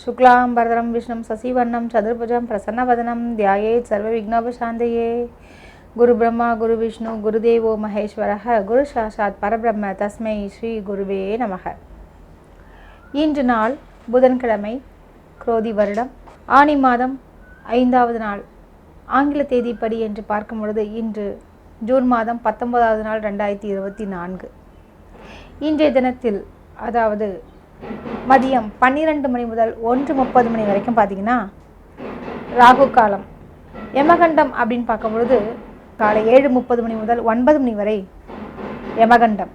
शुक्लां वरदं विष्णुं शशिवर्णं चतुर्भुजं प्रसन्नवदनं ध्यायेत् सर्वविघ्नोपशान्तये गुरुब्रह्मा गुरुविष्णु गुरुदेवो महेश्वरः குருசாஷாத் பரபிரம்ம தஸ்மை ஸ்ரீ குருவே நமக இன்று நாள் புதன்கிழமை குரோதி வருடம் ஆனி மாதம் ஐந்தாவது நாள் ஆங்கில தேதிப்படி என்று பார்க்கும் பொழுது இன்று ஜூன் மாதம் பத்தொன்பதாவது நாள் ரெண்டாயிரத்தி இருபத்தி நான்கு. இன்றைய தினத்தில் அதாவது மதியம் பன்னிரெண்டு மணி முதல் ஒன்று முப்பது மணி வரைக்கும் பார்த்தீங்கன்னா ராகு காலம். யமகண்டம் அப்படின்னு பார்க்கும்பொழுது காலை ஏழு முப்பது மணி முதல் ஒன்பது மணி வரை யமகண்டம்.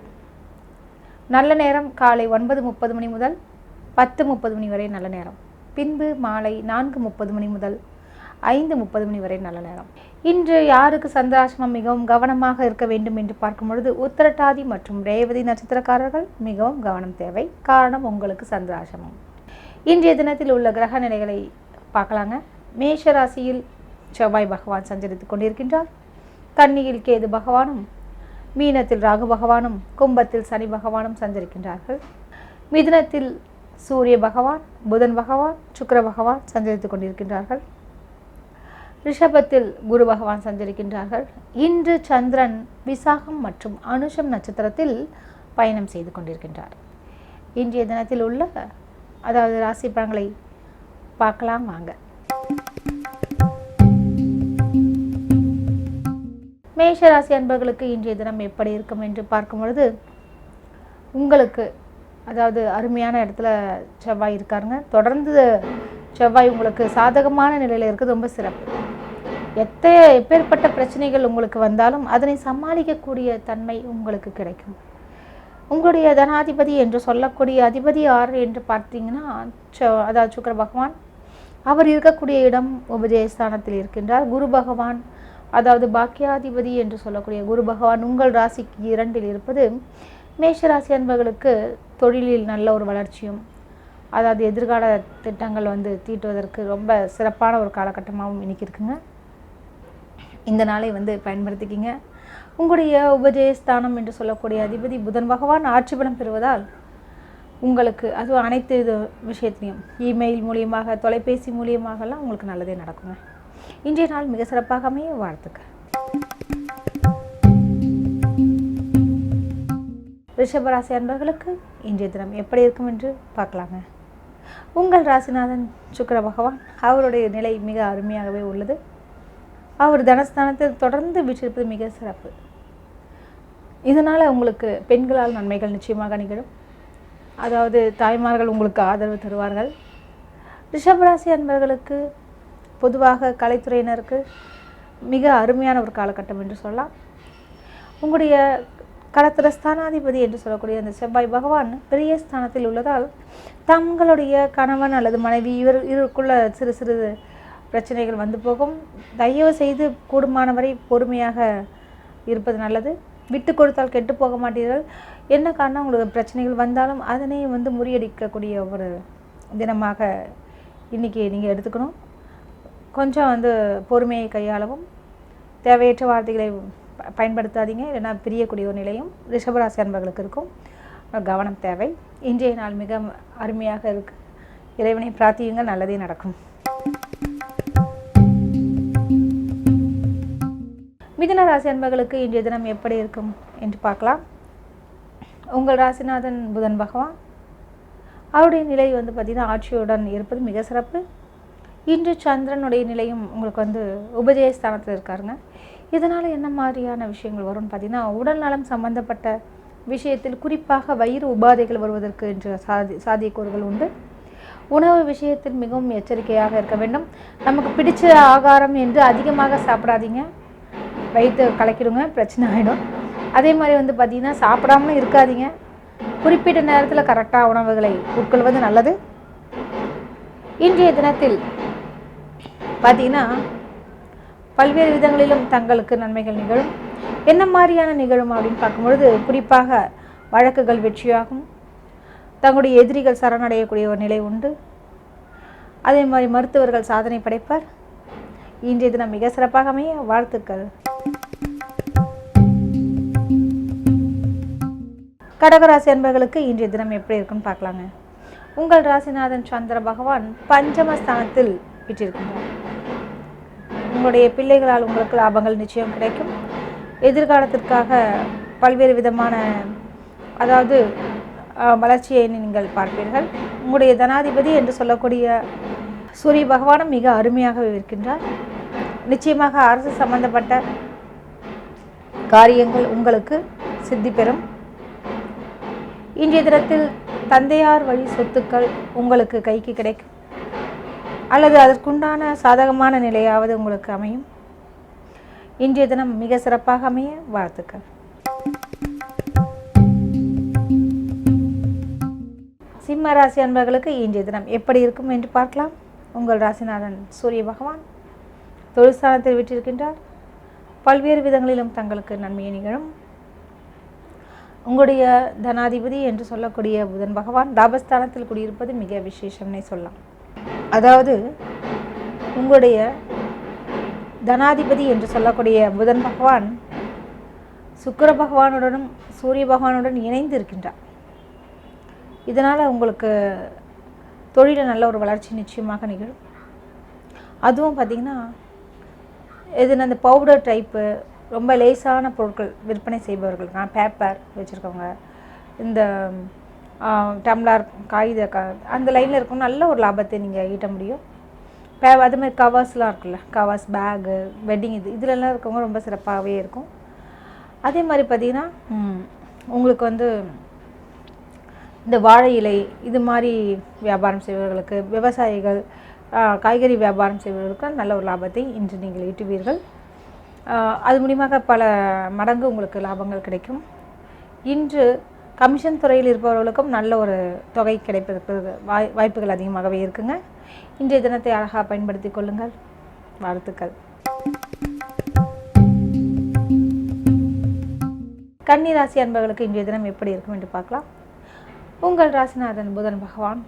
நல்ல நேரம் காலை ஒன்பது முப்பது மணி முதல் பத்து முப்பது மணி வரை நல்ல நேரம். பின்பு மாலை நான்கு முப்பது மணி முதல் ஐந்து முப்பது மணி வரை நல்ல நேரம். இன்று யாருக்கு சந்திராசிரமம் மிகவும் கவனமாக இருக்க வேண்டும் என்று பார்க்கும் பொழுது உத்தரட்டாதி மற்றும் ரேவதி நட்சத்திரக்காரர்கள் மிகவும் கவனம் தேவை. காரணம் உங்களுக்கு சந்திராசிரமம். இன்றைய தினத்தில் உள்ள கிரக நிலைகளை பார்க்கலாங்க. மேஷ ராசியில் செவ்வாய் பகவான் சஞ்சரித்துக் கொண்டிருக்கின்றார். கன்னியில் கேது பகவானும் மீனத்தில் ராகு பகவானும் கும்பத்தில் சனி பகவானும் சஞ்சரிக்கின்றார்கள். மிதுனத்தில் சூரிய பகவான் புதன் பகவான் சுக்கர பகவான் சஞ்சரித்துக் கொண்டிருக்கின்றார்கள். ரிஷபத்தில் குரு பகவான் சஞ்சரிக்கின்றார்கள். இன்று சந்திரன் விசாகம் மற்றும் அனுஷம் நட்சத்திரத்தில் பயணம் செய்து கொண்டிருக்கின்றார். இன்றைய தினத்தில் உள்ள அதாவது ராசி பலன்களை பார்க்கலாம் வாங்க. மேஷ ராசி அன்பர்களுக்கு இன்றைய தினம் எப்படி இருக்கும் என்று பார்க்கும் பொழுது உங்களுக்கு அதாவது அருமையான இடத்துல செவ்வாய் இருக்காருங்க. தொடர்ந்து செவ்வாய் உங்களுக்கு சாதகமான நிலையில் இருக்கிறது ரொம்ப சிறப்பு. எத்த எப்பேற்பட்ட பிரச்சனைகள் உங்களுக்கு வந்தாலும் அதனை சமாளிக்கக்கூடிய தன்மை உங்களுக்கு கிடைக்கும். உங்களுடைய தனாதிபதி என்று சொல்லக்கூடிய அதிபதி யார் என்று பார்த்தீங்கன்னா அதாவது சுக்கர பகவான் அவர் இருக்கக்கூடிய இடம் உபஜயஸ்தானத்தில் இருக்கின்றார். குரு பகவான் அதாவது பாக்கியாதிபதி என்று சொல்லக்கூடிய குரு பகவான் உங்கள் ராசிக்கு இரண்டில் இருப்பது மேஷ ராசி அன்பர்களுக்கு தொழிலில் நல்ல ஒரு வளர்ச்சியும் அதாவது எதிர்கால திட்டங்கள் வந்து தீட்டுவதற்கு ரொம்ப சிறப்பான ஒரு காலகட்டமாகவும் இன்றைக்கி இருக்குங்க இந்த நாளை வந்து பயன்படுத்திக்கிங்க. உங்களுடைய உபஜயஸ்தானம் என்று சொல்லக்கூடிய அதிபதி புதன் பகவான் ஆட்சி பலம் பெறுவதால் உங்களுக்கு அது அனைத்து இது விஷயத்திலையும் இமெயில் மூலியமாக தொலைபேசி மூலியமாகலாம் உங்களுக்கு நல்லதே நடக்குங்க. இன்றைய நாள் மிக சிறப்பாக அமைய வாழ்த்துக்கள். ரிஷபராசி அன்பர்களுக்கு இன்றைய தினம் எப்படி இருக்கும் என்று பார்க்கலாங்க. உங்கள் ராசிநாதன் சுக்கர பகவான் அவருடைய நிலை மிக அருமையாகவே உள்ளது. அவர் தனஸ்தானத்தில் தொடர்ந்து வீற்றிருப்பது மிக சிறப்பு. இதனால் உங்களுக்கு பெண்களால் நன்மைகள் நிச்சயமாக நிகழும். அதாவது தாய்மார்கள் உங்களுக்கு ஆதரவு தருவார்கள். ரிஷபராசி அன்பர்களுக்கு பொதுவாக கலைத்துறையினருக்கு மிக அருமையான ஒரு காலகட்டம் என்று சொல்லலாம். உங்களுடைய களத்திர ஸ்தானாதிபதி என்று சொல்லக்கூடிய அந்த செவ்வாய் பகவான் பெரிய ஸ்தானத்தில் உள்ளதால் தங்களுடைய கணவன் அல்லது மனைவி இவர் இவருக்குள்ள சிறு சிறு பிரச்சனைகள் வந்து போகும். தயவு செய்து கூடுமானவரை பொறுமையாக இருப்பது நல்லது. விட்டு கொடுத்தால் கெட்டு போக மாட்டீர்கள். என்ன காரணம்? உங்களுக்கு பிரச்சனைகள் வந்தாலும் அதனை வந்து முறியடிக்கக்கூடிய ஒரு தினமாக இன்றைக்கி நீங்கள் எடுத்துக்கணும். கொஞ்சம் வந்து பொறுமையை கையாளவும் தேவையற்ற வார்த்தைகளை பயன்படுத்தாதீங்க இல்லைன்னா பிரியக்கூடிய ஒரு நிலையும் ரிஷபராசி அன்பர்களுக்கு இருக்கும். கவனம் தேவை. இன்றைய நாள் மிக அருமையாக இருக்கு. இறைவனை பிரார்த்தியுங்கள் நல்லதே நடக்கும். மிதுன ராசி அன்பர்களுக்கு இன்றைய தினம் எப்படி இருக்கும் என்று பார்க்கலாம். உங்கள் ராசிநாதன் புதன் பகவான் அவருடைய நிலை வந்து பார்த்திங்கன்னா ஆட்சியுடன் இருப்பது மிக சிறப்பு. இன்று சந்திரனுடைய நிலையும் உங்களுக்கு வந்து உபஜயஸ்தானத்தில் இருக்காருங்க. இதனால் என்ன மாதிரியான விஷயங்கள் வரும்னு பார்த்தீங்கன்னா உடல் நலம் சம்பந்தப்பட்ட விஷயத்தில் குறிப்பாக வயிறு உபாதைகள் வருவதற்கு என்று சாதி சாத்தியக்கூறுகள் உண்டு. உணவு விஷயத்தில் மிகவும் எச்சரிக்கையாக இருக்க வேண்டும். நமக்கு பிடிச்ச ஆகாரம் என்று அதிகமாக சாப்பிடாதீங்க. வயிற்று கலக்கிடுங்க பிரச்சனை ஆகிடும் அதே மாதிரி வந்து பார்த்திங்கன்னா சாப்பிடாமலும் இருக்காதீங்க. குறிப்பிட்ட நேரத்தில் கரெக்டாக உணவுகளை உட்கொள்வது நல்லது. இன்றைய தினத்தில் பார்த்திங்கன்னா பல்வேறு விதங்களிலும் தங்களுக்கு நன்மைகள் நிகழும். என்ன மாதிரியான நிகழும் அப்படின்னு பார்க்கும்பொழுது குறிப்பாக வழக்குகள் வெற்றியாகும். தங்களுடைய எதிரிகள் சரணடையக்கூடிய ஒரு நிலை உண்டு. அதே மாதிரி மருத்துவர்கள் சாதனை படைப்பார். இன்றைய தினம் மிக சிறப்பாக அமைய வாழ்த்துக்கள். கடகராசி அன்பர்களுக்கு இன்றைய தினம் எப்படி இருக்குன்னு பார்க்கலாங்க. உங்கள் ராசிநாதன் சந்திர பகவான் பஞ்சமஸ்தானத்தில் விட்டிருக்கின்றார் உங்களுடைய பிள்ளைகளால் உங்களுக்கு லாபங்கள் நிச்சயம் கிடைக்கும். எதிர்காலத்திற்காக பல்வேறு விதமான அதாவது வளர்ச்சியை நீங்கள் பார்ப்பீர்கள். உங்களுடைய தனாதிபதி என்று சொல்லக்கூடிய சூரிய பகவானும் மிக அருமையாக இருக்கின்றார். நிச்சயமாக அரசு சம்பந்தப்பட்ட காரியங்கள் உங்களுக்கு சித்தி பெறும். இன்றைய தினத்தில் தந்தையார் வழி சொத்துக்கள் உங்களுக்கு கைக்கு கிடைக்கும். அல்லது அதற்குண்டான சாதகமான நிலையாவது உங்களுக்கு அமையும். இன்றைய தினம் மிக சிறப்பாக அமைய வாழ்த்துக்கள். சிம்ம ராசி அன்பர்களுக்கு இன்றைய தினம் எப்படி இருக்கும் என்று பார்க்கலாம். உங்கள் ராசிநாதன் சூரிய பகவான் தொழிற்சாலத்தில் விட்டிருக்கின்றார். பல்வேறு விதங்களிலும் தங்களுக்கு நன்மையை நிகழும். உங்களுடைய தனாதிபதி என்று சொல்லக்கூடிய புதன் பகவான் லாபஸ்தானத்தில் குடியிருப்பது மிக விசேஷம்னே சொல்லலாம். அதாவது உங்களுடைய தனாதிபதி என்று சொல்லக்கூடிய புதன் பகவான் சுக்கிர பகவானுடனும் சூரிய பகவானுடன் இணைந்து இருக்கின்றார். இதனால் உங்களுக்கு தொழிலில் நல்ல ஒரு வளர்ச்சி நிச்சயமாக நிகழும். அதுவும் பார்த்திங்கன்னா இது அந்த பவுடர் டைப்பு ரொம்ப லேசான பொருட்கள் விற்பனை செய்பவர்கள் பேப்பர் வச்சுருக்கவங்க இந்த டம்ளர் காகித க அந்த லைனில் இருக்கும். நல்ல ஒரு லாபத்தை நீங்கள் ஈட்ட முடியும். பே அது மாதிரி கவர்ஸ்லாம் இருக்குல்ல கவர்ஸ் பேகு வெட்டிங் இது இதுலலாம் இருக்கவங்க ரொம்ப சிறப்பாகவே இருக்கும். அதே மாதிரி பார்த்திங்கன்னா உங்களுக்கு வந்து இந்த வாழை இலை இது மாதிரி வியாபாரம் செய்பவர்களுக்கு விவசாயிகள் காய்கறி வியாபாரம் செய்பவர்களுக்கு நல்ல ஒரு லாபத்தை இன்று நீங்கள் ஈட்டுவீர்கள். அது மூலியமாக பல மடங்கு உங்களுக்கு லாபங்கள் கிடைக்கும். இன்று கமிஷன் துறையில் இருப்பவர்களுக்கும் நல்ல ஒரு தொகை கிடைப்பதற்கு வாய் வாய்ப்புகள் அதிகமாகவே இருக்குங்க. இன்றைய தினத்தை அழகாக பயன்படுத்தி கொள்ளுங்கள். வாழ்த்துக்கள். கன்னி ராசி அன்பர்களுக்கு இன்றைய தினம் எப்படி இருக்கும் என்று பார்க்கலாம். உங்கள் ராசிநாதன் புதன் பகவான்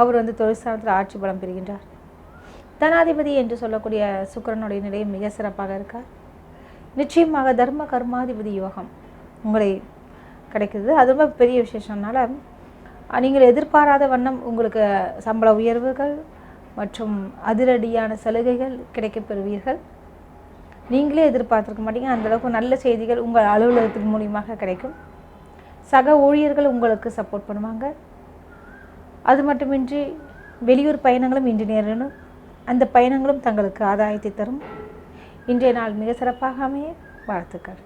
அவர் வந்து தொழிற்சாலத்தில் ஆட்சி பலம் பெறுகின்றார். தனாதிபதி என்று சொல்லக்கூடிய சுக்கிரனுடைய நிலையம் மிக சிறப்பாக இருக்கார். நிச்சயமாக தர்ம கர்மாதிபதி யோகம் உங்களை கிடைக்குது. அது ரொம்ப பெரிய விசேஷம்னால நீங்கள் எதிர்பாராத வண்ணம் உங்களுக்கு சம்பள உயர்வுகள் மற்றும் அதிரடியான சலுகைகள் கிடைக்கப் பெறுவீர்கள். நீங்களே எதிர்பார்த்துருக்க மாட்டீங்க. அந்தளவுக்கு நல்ல செய்திகள் உங்கள் அலுவலகத்தின் மூலியமாக கிடைக்கும். சக ஊழியர்கள் உங்களுக்கு சப்போர்ட் பண்ணுவாங்க. அது மட்டுமின்றி வெளியூர் பயணங்களும் இன்று நேரணும் அந்த பயணங்களும் தங்களுக்கு ஆதாயத்தை தரும். இன்றைய நாள் மிக சிறப்பாக அமைய. வாழ்த்துக்கள்.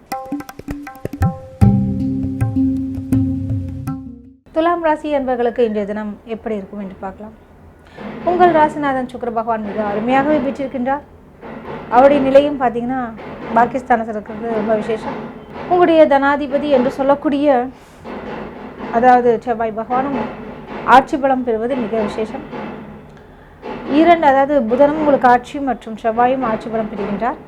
துலாம் ராசி என்பவர்களுக்கு இன்றைய தினம் எப்படி இருக்கும் என்று பார்க்கலாம். உங்கள் ராசிநாதன் சுக்கிர பகவான் மிக அருமையாகவே பெற்றிருக்கின்றார் அவருடைய நிலையும் பார்த்தீங்கன்னா பாகிஸ்தானத்தில் இருக்கிறது ரொம்ப விசேஷம். உங்களுடைய தனாதிபதி என்று சொல்லக்கூடிய அதாவது செவ்வாய் பகவானும் ஆட்சி பலம் பெறுவது மிக விசேஷம். இரண்டு அதாவது புதனும் உங்களுக்கு ஆட்சி மற்றும் செவ்வாயும் ஆட்சி பலம் பெறுகின்றார்.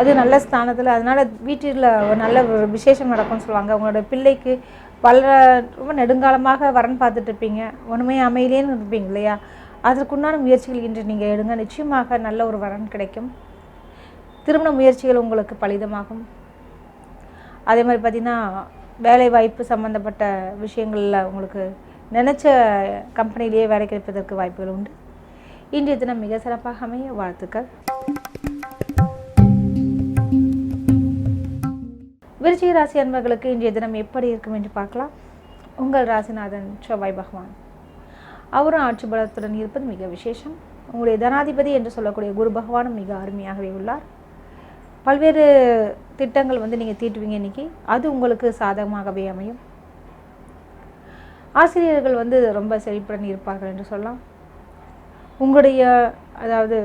அது நல்ல ஸ்தானத்தில் அதனால் வீட்டில் ஒரு நல்ல ஒரு விசேஷம் நடக்கும்னு சொல்லுவாங்க. உங்களோட பிள்ளைக்கு பல ரொம்ப நெடுங்காலமாக வரன் பார்த்துட்டு இருப்பீங்க ஒன்றுமே அமையலேன்னு இருப்பீங்க இல்லையா? அதற்குண்டான முயற்சிகள் இன்று நீங்கள் எடுங்க. நிச்சயமாக நல்ல ஒரு வரன் கிடைக்கும். திருமண முயற்சிகள் உங்களுக்கு பலிதமாகும். அதே மாதிரி பார்த்திங்கன்னா வேலை வாய்ப்பு சம்மந்தப்பட்ட விஷயங்களில் உங்களுக்கு நினச்ச கம்பெனிலேயே வேலை கிடைப்பதற்கு வாய்ப்புகள் உண்டு. இன்றைய தினம் மிக சிறப்பாக அமைய வாழ்த்துக்கள். விருச்சிக ராசி அன்பர்களுக்கு இன்றைய தினம் எப்படி இருக்கும் என்று பார்க்கலாம். உங்கள் ராசிநாதன் செவ்வாய் பகவான். அவரும் ஆட்சி பலத்துடன் இருப்பது மிக விசேஷம். உங்களுடைய தனாதிபதி என்று சொல்லக்கூடிய குரு பகவானும் மிக அருமையாகவே உள்ளார். பல்வேறு திட்டங்கள் வந்து நீங்கள் தீட்டுவீங்க இன்னைக்கு. அது உங்களுக்கு சாதகமாகவே அமையும். ஆசிரியர்கள் வந்து ரொம்ப செழிப்புடன் இருப்பார்கள் என்று சொல்லலாம். உங்களுடைய அதாவது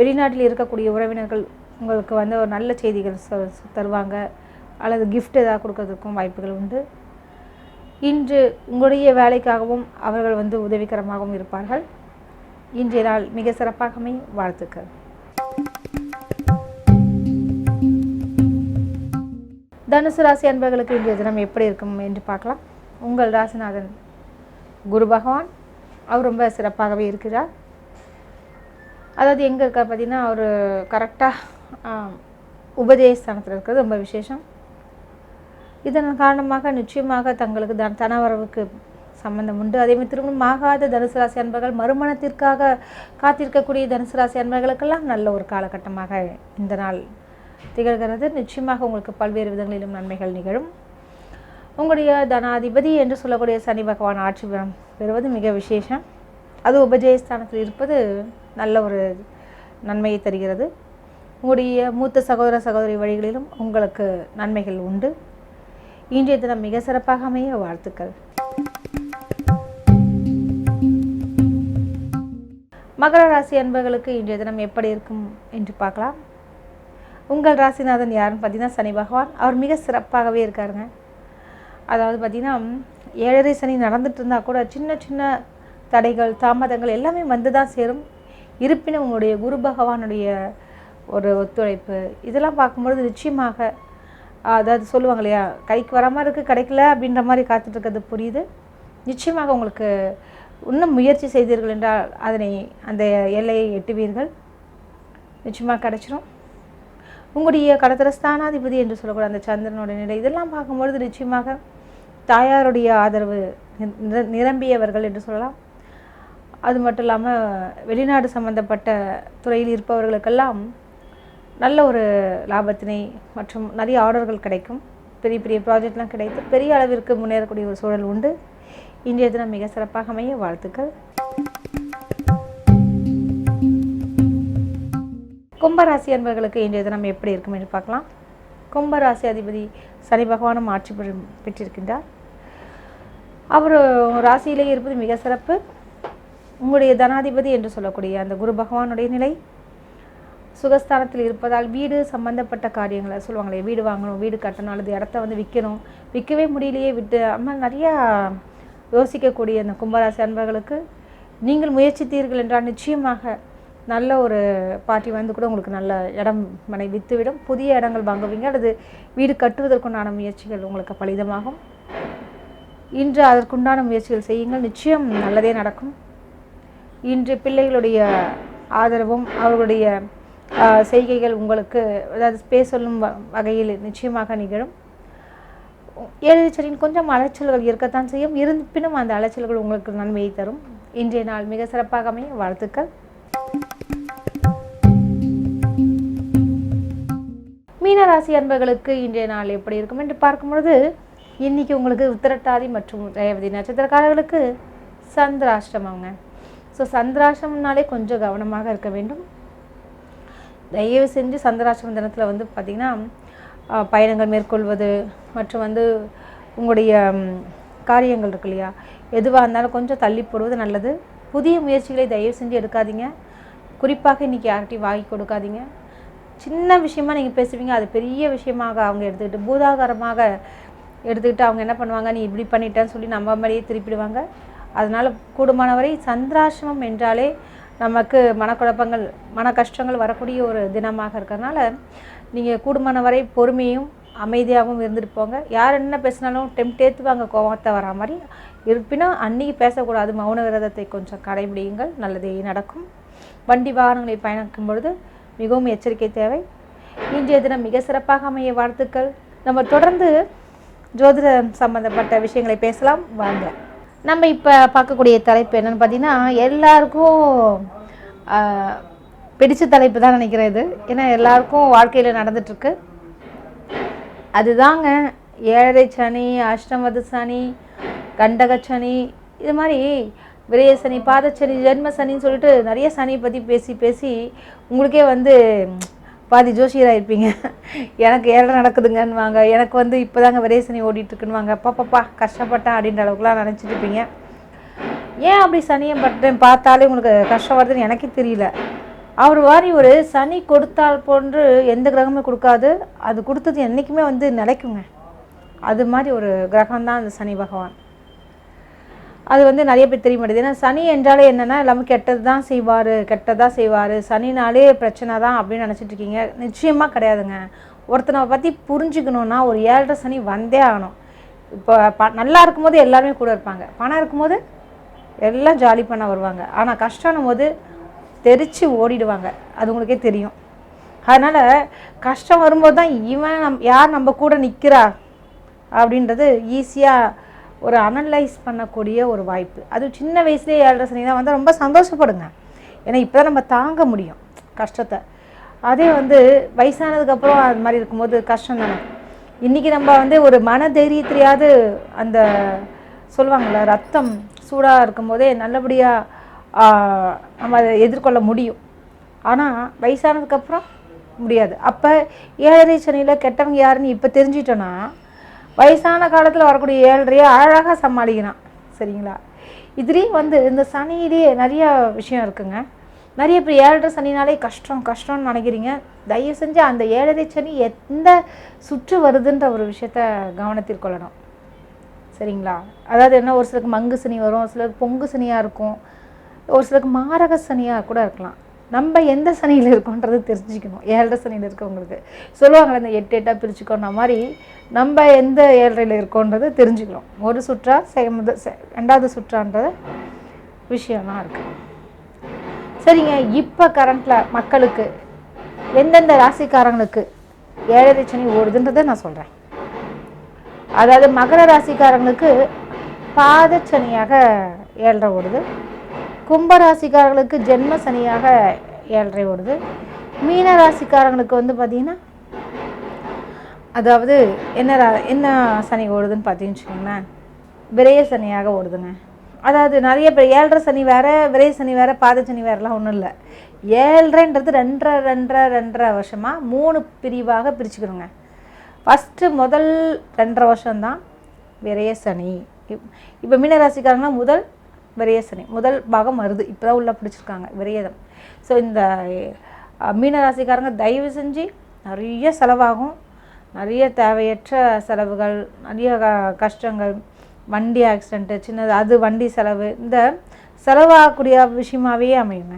வெளிநாட்டில் இருக்கக்கூடிய உறவினர்கள் உங்களுக்கு வந்து ஒரு நல்ல செய்திகள் தருவாங்க. அல்லது கிஃப்ட் ஏதாவது கொடுக்கறதுக்கும் வாய்ப்புகள் உண்டு. இன்று உங்களுடைய வேலைக்காகவும் அவர்கள் வந்து உதவிகரமாகவும் இருப்பார்கள். இன்றைய நாள் மிக சிறப்பாகவே வாழ்த்துக்கள். தனுசு ராசி அன்பர்களுக்கு இன்றைய தினம் எப்படி இருக்கும் என்று பார்க்கலாம். உங்கள் ராசிநாதன் குரு பகவான் அவர் ரொம்ப சிறப்பாகவே இருக்கிறார். அதாவது எங்கே இருக்கார் பார்த்தீங்கன்னா அவர் கரெக்டாக உபதேச ஸ்தானத்தில் இருக்கிறது ரொம்ப விசேஷம். இதன் காரணமாக நிச்சயமாக தங்களுக்கு தன் தனவரவுக்கு சம்பந்தம் உண்டு. அதேமாதிரி திருமணம் ஆகாத தனுசு ராசி அன்பர்கள் மறுமணத்திற்காக காத்திருக்கக்கூடிய தனுசு ராசி அன்பர்களுக்கெல்லாம் நல்ல ஒரு காலகட்டமாக இந்த நாள் திகழ்கிறது. நிச்சயமாக உங்களுக்கு பல்வேறு விதங்களிலும் நன்மைகள் நிகழும். உங்களுடைய தனாதிபதி என்று சொல்லக்கூடிய சனி பகவான் ஆட்சி பெறுவது மிக விசேஷம். அது உபஜயஸ்தானத்தில் இருப்பது நல்ல ஒரு நன்மையை தருகிறது. உங்களுடைய மூத்த சகோதர சகோதரி வழிகளிலும் உங்களுக்கு நன்மைகள் உண்டு. இன்றைய தினம் மிக சிறப்பாக அமைய வாழ்த்துக்கள். மகர ராசி அன்பர்களுக்கு இன்றைய தினம் எப்படி இருக்கும் என்று பார்க்கலாம். உங்கள் ராசிநாதன் யாருன்னு பார்த்தீங்கன்னா சனி பகவான். அவர் மிக சிறப்பாகவே இருக்காருங்க. அதாவது பார்த்தீங்கன்னா ஏழரை சனி நடந்துட்டு இருந்தால் கூட சின்ன சின்ன தடைகள் தாமதங்கள் எல்லாமே வந்து தான் சேரும். இருப்பினும் உங்களுடைய குரு பகவானுடைய ஒரு ஒத்துழைப்பு இதெல்லாம் பார்க்கும்பொழுது நிச்சயமாக அதாவது சொல்லுவாங்க இல்லையா கைக்கு வர மாதிரி இருக்குது கிடைக்கல அப்படின்ற மாதிரி காத்துட்ருக்கிறது புரியுது. நிச்சயமாக உங்களுக்கு இன்னும் முயற்சி செய்தீர்கள் என்றால் அதனை அந்த எல்லையை எட்டுவீர்கள். நிச்சயமாக கிடைச்சிரும். உங்களுடைய கடத்திர ஸ்தானாதிபதி என்று சொல்லக்கூடிய அந்த சந்திரனுடைய நிலை இதெல்லாம் பார்க்கும்பொழுது நிச்சயமாக தாயாருடைய ஆதரவு நிர- நிரம்பியவர்கள் என்று சொல்லலாம். அது மட்டும் இல்லாமல் வெளிநாடு சம்பந்தப்பட்ட துறையில் இருப்பவர்களுக்கெல்லாம் நல்ல ஒரு லாபத்தினை மற்றும் நிறைய ஆர்டர்கள் கிடைக்கும். பெரிய பெரிய ப்ராஜெக்ட்லாம் கிடைத்து பெரிய அளவிற்கு முன்னேறக்கூடிய ஒரு சூழல் உண்டு. இன்றைய தினம் மிக சிறப்பாக அமைய வாழ்த்துக்கள். கும்பராசி அன்பர்களுக்கு இன்றைய தினம் எப்படி இருக்கும் என்று பார்க்கலாம். கும்பராசி அதிபதி சனி பகவானும் ஆட்சி பெற்றிருக்கின்றார். அவர் ராசியிலே இருப்பது மிக சிறப்பு. உங்களுடைய தனாதிபதி என்று சொல்லக்கூடிய அந்த குரு பகவானுடைய நிலை. சுகஸ்தானத்தில் இருப்பதால் வீடு சம்பந்தப்பட்ட காரியங்களை சொல்லுவாங்களே வீடு வாங்கணும் வீடு கட்டணும் அல்லது இடத்த வந்து விற்கணும் விற்கவே முடியலையே விட்டு அம்மா நிறையா யோசிக்கக்கூடிய அந்த கும்பராசி அன்பர்களுக்கு நீங்கள் முயற்சித்தீர்கள் என்றால் நிச்சயமாக நல்ல ஒரு பார்ட்டி வந்து கூட உங்களுக்கு நல்ல இடம் மனை வித்துவிடும். புதிய இடங்கள் வாங்குவீங்க. அல்லது வீடு கட்டுவதற்குண்டான முயற்சிகள் உங்களுக்கு பலிதமாகும். இன்று அதற்குண்டான முயற்சிகள் செய்யுங்கள். நிச்சயம் நல்லதே நடக்கும். இன்று பிள்ளைகளுடைய ஆதரவும் அவர்களுடைய செய்கைகள் உங்களுக்கு அதாவது பேச சொல்லும் வ- வகையில் நிச்சயமாக நிகழும். ஏழு கொஞ்சம் அலைச்சல்கள் இருக்கத்தான் செய்யும். இருப்பினும் அந்த அலைச்சல்கள் உங்களுக்கு நன்மையை தரும். இன்றைய நாள் மிக சிறப்பாக அமைய வாழ்த்துக்கள். மீனராசி அன்பர்களுக்கு இன்றைய நாள் எப்படி இருக்கும் என்று பார்க்கும் பொழுது இன்னைக்கு உங்களுக்கு உத்திரட்டாதி மற்றும் ரேவதி நட்சத்திரக்காரர்களுக்கு சந்திராஷ்டமங்க. ஸோ சந்திராஷ்டமம்னாலே கொஞ்சம் கவனமாக இருக்க வேண்டும். தயவு செஞ்சு சந்திராசிரம தினத்தில் வந்து பார்த்திங்கன்னா பயணங்கள் மேற்கொள்வது மற்றும் வந்து உங்களுடைய காரியங்கள் இருக்கு இல்லையா? எதுவாக இருந்தாலும் கொஞ்சம் தள்ளி போடுவது நல்லது. புதிய முயற்சிகளை தயவு செஞ்சு எடுக்காதீங்க. குறிப்பாக இன்றைக்கி யார்கிட்டையும் வாங்கி கொடுக்காதீங்க. சின்ன விஷயமா நீங்கள் பேசுவீங்க அது பெரிய விஷயமாக அவங்க எடுத்துக்கிட்டு பூதாகரமாக எடுத்துக்கிட்டு அவங்க என்ன பண்ணுவாங்க நீ இப்படி பண்ணிட்டேன்னு சொல்லி நம்ம மாதிரியே திருப்பிடுவாங்க. அதனால் கூடுமானவரை சந்திராசிரமம் என்றாலே நமக்கு மனக்குழப்பங்கள் மன கஷ்டங்கள் வரக்கூடிய ஒரு தினமாக இருக்கிறதுனால நீங்கள் கூடுமான வரை பொறுமையும் அமைதியாகவும் இருந்துட்டு போங்க. யார் என்ன பேசினாலும் டெம்டேத்துவாங்க கோவத்தை வரா மாதிரி இருப்பினும் அன்னைக்கு பேசக்கூடாது. மௌன விரதத்தை கொஞ்சம் கடைபிடியுங்கள். நல்லதே நடக்கும். வண்டி வாகனங்களை பயணிக்கும் பொழுது மிகவும் எச்சரிக்கை தேவை. இன்றைய தினம் மிக சிறப்பாக அமைய வாழ்த்துக்கள். நம்ம தொடர்ந்து ஜோதிடம் சம்பந்தப்பட்ட விஷயங்களை பேசலாம். வாங்க. நம்ம இப்போ பார்க்கக்கூடிய தலைப்பு என்னென்னு பார்த்தீங்கன்னா எல்லாருக்கும் பிடிச்ச தலைப்பு தான் நினைக்கிறேன் இது. ஏன்னா எல்லாருக்கும் வாழ்க்கையில் நடந்துட்டுருக்கு. அதுதாங்க ஏழரை சனி அஷ்டமத சனி கண்டக சனி இது மாதிரி விரைய சனி பாதச்சனி ஜென்ம சனின்னு சொல்லிட்டு நிறைய சனியை பற்றி பேசி பேசி உங்களுக்கே வந்து பாதி ஜோஷியராக இருப்பீங்க எனக்கு ஏழை நடக்குதுங்கன்னு வாங்க. எனக்கு வந்து இப்போ தாங்க விரய சனி ஓடிட்டுருக்குன்னு வாங்க பாப்பாப்பா கஷ்டப்பட்டேன் அப்படின்ற அளவுக்குலாம் நினச்சிட்டு இருப்பீங்க ஏன் அப்படி சனியை பட்டேன் பார்த்தாலே உங்களுக்கு கஷ்டம் வருதுன்னு எனக்கே தெரியல. அவர் மாதிரி ஒரு சனி கொடுத்தால் போன்று எந்த கிரகமே கொடுக்காது. அது கொடுத்தது என்றைக்குமே வந்து நிலைக்குங்க. அது மாதிரி ஒரு கிரகம் தான் அந்த சனி பகவான். அது வந்து நிறைய பேர் தெரிய மாட்டேது. ஏன்னா சனி என்றாலே என்னென்னா எல்லாமே கெட்டது தான் செய்வார் கெட்டதாக செய்வார். சனினாலே பிரச்சனை தான் அப்படின்னு நினச்சிட்டு இருக்கீங்க. நிச்சயமாக கிடையாதுங்க. ஒருத்தனை பற்றி புரிஞ்சுக்கணுன்னா ஒரு ஏழரை சனி வந்தே ஆகணும். இப்போ ப நல்லா இருக்கும்போது எல்லாருமே கூட இருப்பாங்க. பணம் இருக்கும்போது எல்லாம் ஜாலி பண்ண வருவாங்க. ஆனால் கஷ்டம் போது தெரித்து ஓடிடுவாங்க. அது உங்களுக்கே தெரியும். அதனால் கஷ்டம் வரும்போது தான் இவன் நம் யார் நம்ம கூட நிற்கிறா அப்படின்றது ஈஸியாக ஒரு அனலைஸ் பண்ணக்கூடிய ஒரு வாய்ப்பு. அது சின்ன வயசுலேயே ஏழரை சனி தான் வந்து ரொம்ப சந்தோஷப்படுங்க. ஏன்னா இப்போ தான் நம்ம தாங்க முடியும் கஷ்டத்தை. அதே வந்து வயசானதுக்கப்புறம் அது மாதிரி இருக்கும்போது கஷ்டம் தானே. இன்றைக்கி நம்ம வந்து ஒரு மன தைரியத்திலையாவது அந்த சொல்லுவாங்கள்ல ரத்தம் சூடாக இருக்கும்போதே நல்லபடியாக நம்ம அதை எதிர்கொள்ள முடியும். ஆனால் வயசானதுக்கப்புறம் முடியாது. அப்போ ஏழரை சனியில் கெட்டவங்க யாருன்னு இப்போ தெரிஞ்சிட்டோன்னா வயசான காலத்தில் வரக்கூடிய ஏழ்றையை அழகாக சமாளிக்கிறான். சரிங்களா? இதுலேயும் வந்து இந்த சனியிலேயே நிறைய விஷயம் இருக்குங்க. நிறைய இப்போ ஏழரை சனினாலே கஷ்டம் கஷ்டம்னு நினைக்கிறீங்க. தயவு செஞ்சு அந்த ஏழரை சனி எந்த சுற்று வருதுன்ற ஒரு விஷயத்த கவனத்தில் கொள்ளணும். சரிங்களா? அதாவது என்ன ஒரு சிலருக்கு மங்கு சனி வரும் ஒரு சிலருக்கு பொங்கு சனியாக இருக்கும் ஒரு சிலருக்கு மாரக சனியாக கூட இருக்கலாம். நம்ம எந்த சனியில் இருக்கோன்றது தெரிஞ்சுக்கணும். ஏழரை சனியில் இருக்கவங்களுக்கு. சொல்லுவாங்களே இந்த எட்டு எட்டாக பிரிச்சுக்கோன்ற மாதிரி நம்ம எந்த ஏழரையில் இருக்கோன்றது தெரிஞ்சுக்கணும். ஒரு சுற்றா செ ரெண்டாவது சுற்றான்றது விஷயம்லாம் இருக்குது சரிங்க இப்போ கரண்ட்டில் மக்களுக்கு எந்தெந்த ராசிக்காரங்களுக்கு ஏழரை சனி ஓடுதுன்றதை நான் சொல்கிறேன் அதாவது மகர ராசிக்காரங்களுக்கு பாதச்சனியாக ஏழரை ஓடுது. கும்பராசிக்காரர்களுக்கு ஜென்ம சனியாக ஏழரை ஓடுது. மீன ராசிக்காரங்களுக்கு வந்து பார்த்திங்கன்னா அதாவது என்ன ரா- என்ன சனி ஓடுதுன்னு பார்த்தீங்கன்னு வச்சுக்கோங்களேன் விரைய சனியாக ஓடுதுங்க. அதாவது நிறைய பேர் ஏழரை சனி வேறு விரைய சனி வேறு பாத சனி வேறுலாம் ஒன்றும் இல்லை. ஏழரைன்றது ரெண்டரை ரெண்டரை ரெண்டரை வருஷமாக மூணு பிரிவாக பிரிச்சுக்கணுங்க. ஃபஸ்ட்டு முதல் ரெண்டரை வருஷம்தான் விரைய சனி. இப்போ மீனராசிக்காரங்கன்னா முதல் விரயசனி. முதல் பாகம் வருது. இப்போ தான் உள்ளே பிடிச்சிருக்காங்க. விரயதம். ஸோ இந்த மீனராசிக்காரங்க தயவு செஞ்சு நிறைய செலவாகும். நிறைய தேவையற்ற செலவுகள் நிறைய க- கஷ்டங்கள் வண்டி ஆக்சிடெண்ட்டு சின்னது அது வண்டி செலவு இந்த செலவாகக்கூடிய விஷயமாவே அமையுங்க.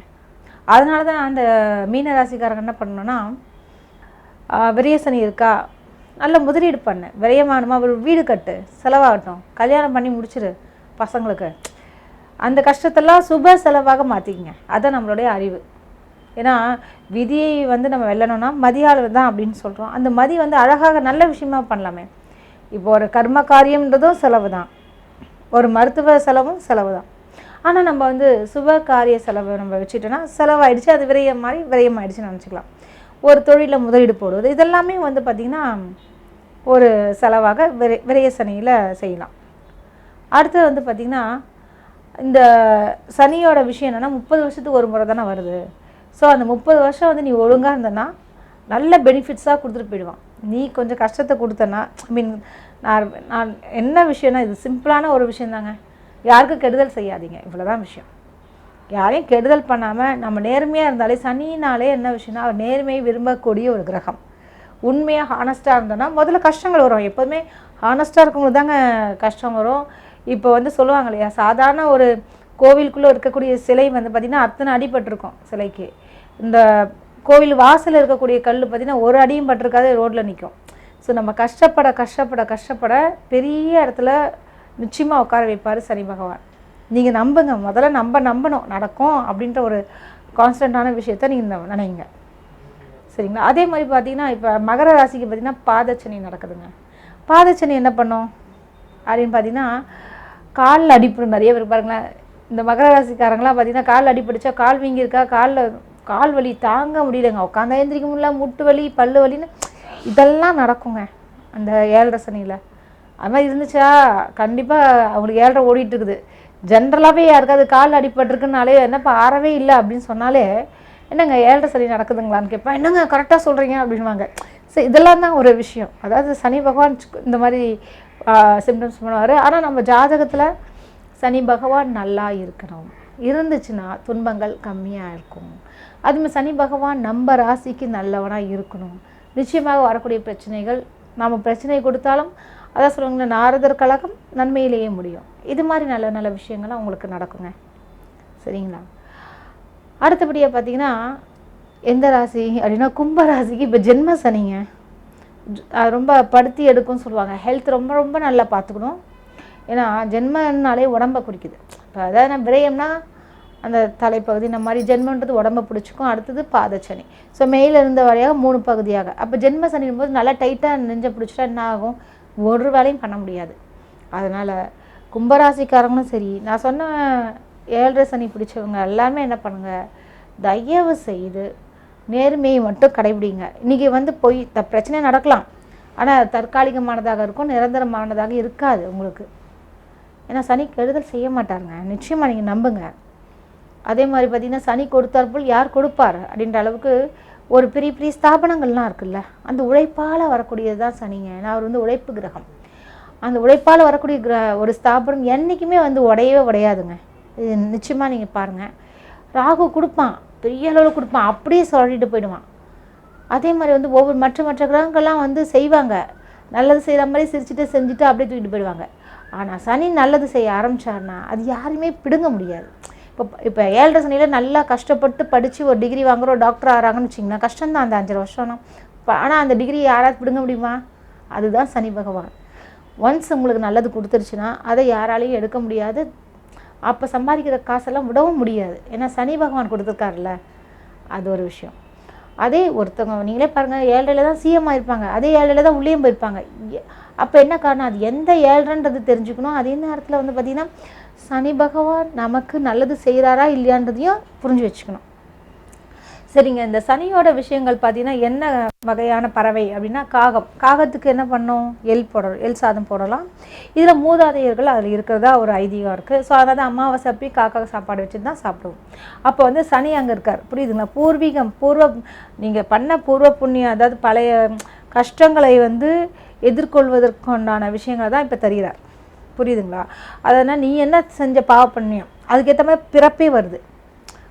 அதனால தான் அந்த மீன ராசிக்காரங்க என்ன பண்ணணும்னா விரயசனி இருக்கா? நல்ல முதலீடு பண்ணு. விரயமானமாக ஒரு வீடு கட்டு. செலவாகட்டும். கல்யாணம் பண்ணி முடிச்சிரு பசங்களுக்கு. அந்த கஷ்டத்தெல்லாம் சுப செலவாக மாற்றிக்கங்க அதான் நம்மளுடைய அறிவு. ஏன்னா விதியை வந்து நம்ம வெல்லணும்னா மதியாளர் தான் அப்படின்னு சொல்கிறோம் அந்த மதி வந்து அழகாக நல்ல விஷயமா பண்ணலாமே. இப்போ ஒரு கர்ம காரியம்ன்றதும் செலவு தான். ஒரு மருத்துவ செலவும் செலவு தான். ஆனால் நம்ம வந்து சுப காரிய செலவு நம்ம வச்சுட்டோன்னா செலவாயிடுச்சு அது விரயம் மாதிரி விரயம் ஆயிடுச்சுன்னு நினச்சிக்கலாம். ஒரு தொழிலில் முதலீடு போடுவது இதெல்லாமே வந்து பார்த்திங்கன்னா ஒரு செலவாக விரை விரய சனையில் செய்யலாம். அடுத்தது வந்து பார்த்திங்கன்னா இந்த சனியோட விஷயம் என்னென்னா முப்பது வருஷத்துக்கு ஒரு முறை தானே வருது. ஸோ அந்த முப்பது வருஷம் வந்து நீ ஒழுங்காக இருந்தனா நல்ல பெனிஃபிட்ஸாக கொடுத்துட்டு போயிடுவான். நீ கொஞ்சம் கஷ்டத்தை கொடுத்தனா ஐ மீன் நான் நான் என்ன விஷயம்னா இது சிம்பிளான ஒரு விஷயந்தாங்க யாருக்கும் கெடுதல் செய்யாதீங்க. இவ்வளோதான் விஷயம். யாரையும் கெடுதல் பண்ணாமல் நம்ம நேர்மையாக இருந்தாலே சனினாலே என்ன விஷயம்னா அவர் நேர்மையை விரும்பக்கூடிய ஒரு கிரகம். உண்மையாக ஹானஸ்ட்டாக இருந்தோன்னா முதல்ல கஷ்டங்கள் வரும். எப்போதுமே ஹானஸ்ட்டாக இருக்கவங்களுக்கு தாங்க கஷ்டம் வரும். இப்போ வந்து சொல்லுவாங்க இல்லையா சாதாரண ஒரு கோவிலுக்குள்ளே இருக்கக்கூடிய சிலை வந்து பார்த்திங்கன்னா அத்தனை அடிபட்டிருக்கும் சிலைக்கு. இந்த கோவில் வாசலில் இருக்கக்கூடிய கல் பார்த்திங்கன்னா ஒரு அடியும் பட்டிருக்காது ரோட்டில் நிற்கும் ஸோ நம்ம கஷ்டப்பட கஷ்டப்பட கஷ்டப்பட பெரிய இடத்துல நிச்சயமாக உட்கார வைப்பார் சனி பகவான். நீங்கள் நம்புங்க முதல்ல நம்ப நம்பணும் நடக்கும் அப்படின்ற ஒரு கான்ஸ்டண்ட்டான விஷயத்த நீங்கள் நினைங்க. சரிங்களா? அதே மாதிரி பார்த்தீங்கன்னா இப்போ மகர ராசிக்கு பார்த்தீங்கன்னா பாதச்சனி நடக்குதுங்க. பாதச்சனி என்ன பண்ணும்? அப்படின்னு பார்த்தீங்கன்னா காலில் அடிப்படும் நிறைய பேர் பாருங்களேன். இந்த மகர ராசிக்காரங்களாம் பார்த்தீங்கன்னா காலில் அடிப்படிச்சா கால் வீங்கியிருக்கா? காலில் கால் வலி தாங்க முடியலங்க. உட்காந்தா எந்திரிக்க முடியல. முட்டு வலி பல்லு வலின்னு இதெல்லாம் நடக்குங்க அந்த ஏழரை சனியில். அது மாதிரி இருந்துச்சா? கண்டிப்பாக அவங்களுக்கு ஏழரை ஓடிட்டு இருக்குது ஜென்ரலாகவே யாருக்காவது கால் அடிபட்டிருக்குனாலே என்னப்பா ஆறவே இல்லை அப்படின்னு சொன்னாலே என்னங்க ஏழரை சனி நடக்குதுங்களான்னு கேட்பேன் என்னங்க கரெக்டாக சொல்கிறீங்க அப்படின்வாங்க ஸோ இதெல்லாம் தான் ஒரு விஷயம். அதாவது சனி பகவான் இந்த மாதிரி சிம்டம்ஸ் பண்ணுவார். ஆனால் நம்ம ஜாதகத்தில் சனி பகவான் நல்லா இருக்கணும். இருந்துச்சுன்னா துன்பங்கள் கம்மியாக இருக்கும். அதுமாதிரி சனி பகவான் நம்ம ராசிக்கு நல்லவனாக இருக்கணும். நிச்சயமாக வரக்கூடிய பிரச்சனைகள் நாம் பிரச்சனை கொடுத்தாலும் அதான் சொல்லுவாங்களே நாரதர் கழகம் நன்மையிலேயே முடியும். இது மாதிரி நல்ல நல்ல விஷயங்கள்லாம் உங்களுக்கு நடக்குங்க. சரிங்களா? அடுத்தபடியாக பார்த்தீங்கன்னா எந்த ராசி அப்படின்னா கும்ப ராசிக்கு இப்போ ஜென்ம சனிங்க. ரொம்ப படுத்தி எடுக்கும்னு சொல்லுவாங்க. ஹெல்த் ரொம்ப ரொம்ப நல்லா பார்த்துக்கணும். ஏன்னா ஜென்மனாலே உடம்ப குறிக்குது. இப்போ அதாவது நான் விரயம்னா அந்த தலைப்பகுதி இந்த மாதிரி ஜென்மன்றது உடம்ப பிடிச்சிக்கும். அடுத்தது பாதச்சனி ஸோ மேல இருந்த வழியாக மூணு பகுதியாக. அப்போ ஜென்ம சனியும் போது நல்லா டைட்டாக நெஞ்ச பிடிச்சிட்டா என்ன ஆகும்? ஒரு வேலையும் பண்ண முடியாது. அதனால் கும்பராசிக்காரங்களும் சரி நான் சொன்ன ஏழரை சனி பிடிச்சவங்க எல்லாமே என்ன பண்ணுங்கள் தயவு செய்து நேர்மையை மட்டும் கடைபிடிங்க. இன்றைக்கி வந்து போய் த பிரச்சனை நடக்கலாம். ஆனால் தற்காலிகமானதாக இருக்கும் நிரந்தரமானதாக இருக்காது உங்களுக்கு. ஏன்னா சனி கெடுதல் செய்ய மாட்டாருங்க. நிச்சயமாக நீங்கள் நம்புங்க. அதே மாதிரி பார்த்தீங்கன்னா சனி கொடுத்தார் போல் யார் கொடுப்பார் அப்படின்ற அளவுக்கு ஒரு பெரிய பெரிய ஸ்தாபனங்கள்லாம் இருக்குல்ல அந்த உழைப்பால் வரக்கூடியது தான் சனிங்க. ஏன்னா அவர் வந்து உழைப்பு கிரகம். அந்த உழைப்பால் வரக்கூடிய கிர ஒரு ஸ்தாபனம் என்றைக்குமே வந்து உடையவே உடையாதுங்க. இது நிச்சயமாக நீங்கள் பாருங்கள் ராகு கொடுப்பான். பெரிய அளவில் கொடுப்பான். அப்படியே சொல்லிட்டு போயிடுவான். அதே மாதிரி வந்து ஒவ்வொரு மற்ற மற்ற கிரகங்கள்லாம் வந்து செய்வாங்க. நல்லது செய்கிற மாதிரி சிரிச்சுட்டு செஞ்சுட்டு அப்படியே தூக்கிட்டு போயிடுவாங்க. ஆனால் சனி நல்லது செய்ய ஆரம்பிச்சாருன்னா அது யாருமே பிடுங்க முடியாது. இப்போ இப்போ ஏழரை சனியில் நல்லா கஷ்டப்பட்டு படித்து ஒரு டிகிரி வாங்குறோம் டாக்டர் ஆகிறாங்கன்னு வச்சிங்கன்னா கஷ்டம்தான் அந்த அஞ்சரை வருஷம் ஆனால் அந்த டிகிரி யாராவது பிடுங்க முடியுமா? அதுதான் சனி பகவான். ஒன்ஸ் உங்களுக்கு நல்லது கொடுத்துருச்சுன்னா அதை யாராலையும் எடுக்க முடியாது. அப்போ சம்பாதிக்கிற காசெல்லாம் விடவும் முடியாது. ஏன்னா சனி பகவான் கொடுத்துருக்காருல்ல. அது ஒரு விஷயம். அதே ஒருத்தவங்க நீங்களே பாருங்கள் ஏழரையில் தான் சிஎம் ஆயிருப்பாங்க. அதே ஏழரையில் தான் உள்ளேயும் போயிருப்பாங்க. அப்போ என்ன காரணம்? அது எந்த ஏழ்றன்றது தெரிஞ்சுக்கணும். அதே நேரத்தில் வந்து பார்த்திங்கன்னா சனி பகவான் நமக்கு நல்லது செய்கிறாரா இல்லையான்றதையும் புரிஞ்சு வச்சுக்கணும். சரிங்க இந்த சனியோட விஷயங்கள் பார்த்தீங்கன்னா என்ன வகையான பறவை அப்படின்னா காகம். காகத்துக்கு என்ன பண்ணோம்? எல் போட எல் சாதம் போடலாம். இதில் மூதாதையர்கள் அதில் இருக்கிறதா ஒரு ஐதீகம் இருக்குது ஸோ அதாவது அமாவாசை அப்படி காக்கா சாப்பாடு வச்சு தான் சாப்பிடுவோம். அப்போ வந்து சனி அங்கே இருக்கார். புரியுதுங்களா? பூர்வீகம் பூர்வ நீங்கள் பண்ண பூர்வ புண்ணியம் அதாவது பழைய கஷ்டங்களை வந்து எதிர்கொள்வதற்குண்டான விஷயங்களை தான் இப்போ தருகிறார். புரியுதுங்களா? அதனால் நீ என்ன செஞ்ச பாவ புண்ணியம்? அதுக்கேற்ற மாதிரி பிறப்பே வருது.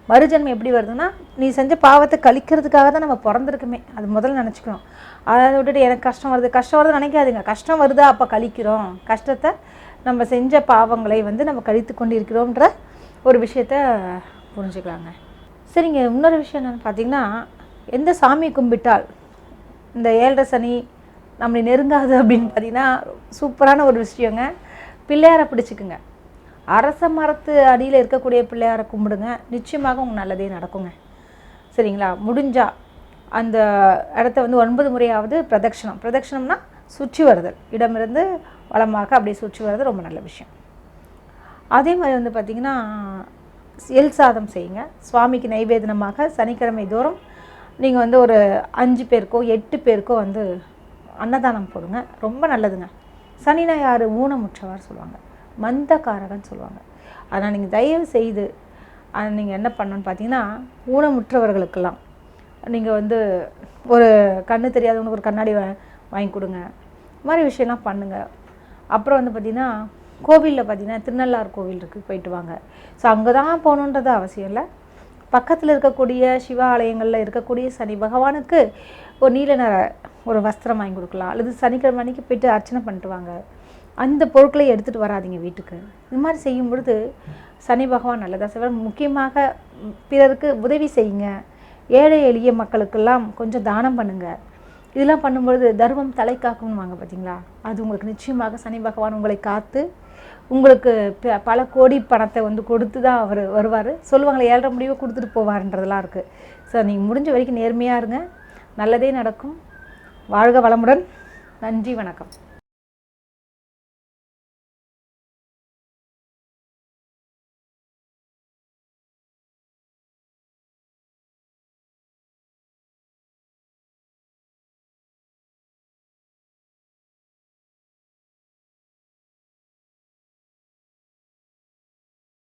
மறுஜன்மம் எப்படி வருதுன்னா நீ செஞ்ச பாவத்தை கழிக்கிறதுக்காக தான் நம்ம பிறந்திருக்குமே. அது முதல்ல நினச்சிக்கணும். அதை விட்டுட்டு எனக்கு கஷ்டம் வருது கஷ்டம் வருது நினைக்காதுங்க. கஷ்டம் வருதா அப்போ கழிக்கிறோம். கஷ்டத்தை நம்ம செஞ்ச பாவங்களை வந்து நம்ம கழித்து கொண்டு இருக்கிறோன்ற ஒரு விஷயத்த புரிஞ்சுக்கலாங்க. சரிங்க இன்னொரு விஷயம் என்னென்னு பார்த்தீங்கன்னா எந்த சாமி கும்பிட்டால் இந்த ஏழரை சனி நம்மளை நெருங்காது அப்படின்னு பார்த்தீங்கன்னா சூப்பரான ஒரு விஷயங்க. பிள்ளையாரை பிடிச்சிக்குங்க. அரச மரத்து அடியில் இருக்கக்கூடிய பிள்ளையாரை கும்பிடுங்க. நிச்சயமாக உங்களுக்கு நல்லதே நடக்குங்க. சரிங்களா? முடிஞ்சா அந்த இடத்த வந்து ஒன்பது முறையாவது பிரதட்சணம். பிரதட்சணம்னா சுற்றி வருதல். இடமிருந்து வளமாக அப்படியே சுற்றி வர்றது ரொம்ப நல்ல விஷயம். அதே மாதிரி வந்து பார்த்திங்கன்னா எல் சாதம் செய்யுங்க. சுவாமிக்கு நைவேதனமாக சனிக்கிழமை தோறும் நீங்கள் வந்து ஒரு அஞ்சு பேருக்கோ எட்டு பேருக்கோ வந்து அன்னதானம் போடுங்க. ரொம்ப நல்லதுங்க. சனி யார் ஊனமுற்றவார் சொல்லுவாங்க. மந்தக்காரகன்னு சொல்லுவாங்க. ஆனால் நீங்கள் தயவு செய்து நீங்கள் என்ன பண்ணணும்னு பார்த்தீங்கன்னா ஊனமுற்றவர்களுக்கெல்லாம் நீங்கள் வந்து ஒரு கண்ணு தெரியாதவங்களுக்கு ஒரு கண்ணாடி வாங்கி கொடுங்க. இது மாதிரி விஷயம்லாம் பண்ணுங்கள் அப்புறம் வந்து பார்த்திங்கன்னா கோவிலில் பார்த்திங்கன்னா திருநள்ளார் கோவில் இருக்குது போயிட்டு வாங்க. ஸோ அங்கே தான் போகணுன்றது அவசியம் இல்லை. பக்கத்தில் இருக்கக்கூடிய சிவ ஆலயங்களில் இருக்கக்கூடிய சனி பகவானுக்கு ஒரு நீல நிற ஒரு வஸ்திரம் வாங்கி கொடுக்கலாம். அல்லது சனிக்கிழமை அன்னைக்கு போயிட்டு அர்ச்சனை பண்ணிட்டு வாங்க. அந்த பொருட்களை எடுத்துகிட்டு வராதீங்க வீட்டுக்கு. இது மாதிரி செய்யும் பொழுது சனி பகவான் நல்லதா செய்வார். முக்கியமாக பிறருக்கு உதவி செய்யுங்க. ஏழை எளிய மக்களுக்கெல்லாம் கொஞ்சம் தானம் பண்ணுங்கள் இதெல்லாம் பண்ணும்பொழுது தர்மம் தலை காக்கும்னு வாங்க பார்த்தீங்களா அது உங்களுக்கு நிச்சயமாக சனி பகவான் உங்களை காத்து உங்களுக்கு ப- பல கோடி பணத்தை வந்து கொடுத்து தான் அவர் வருவார். சொல்லுவாங்களே ஏழரை முடிவை கொடுத்துட்டு போவார்ன்றதெல்லாம் இருக்குது ஸோ நீங்கள் முடிஞ்ச வரைக்கும் நேர்மையாக இருங்க. நல்லதே நடக்கும். வாழ்க வளமுடன். நன்றி வணக்கம்.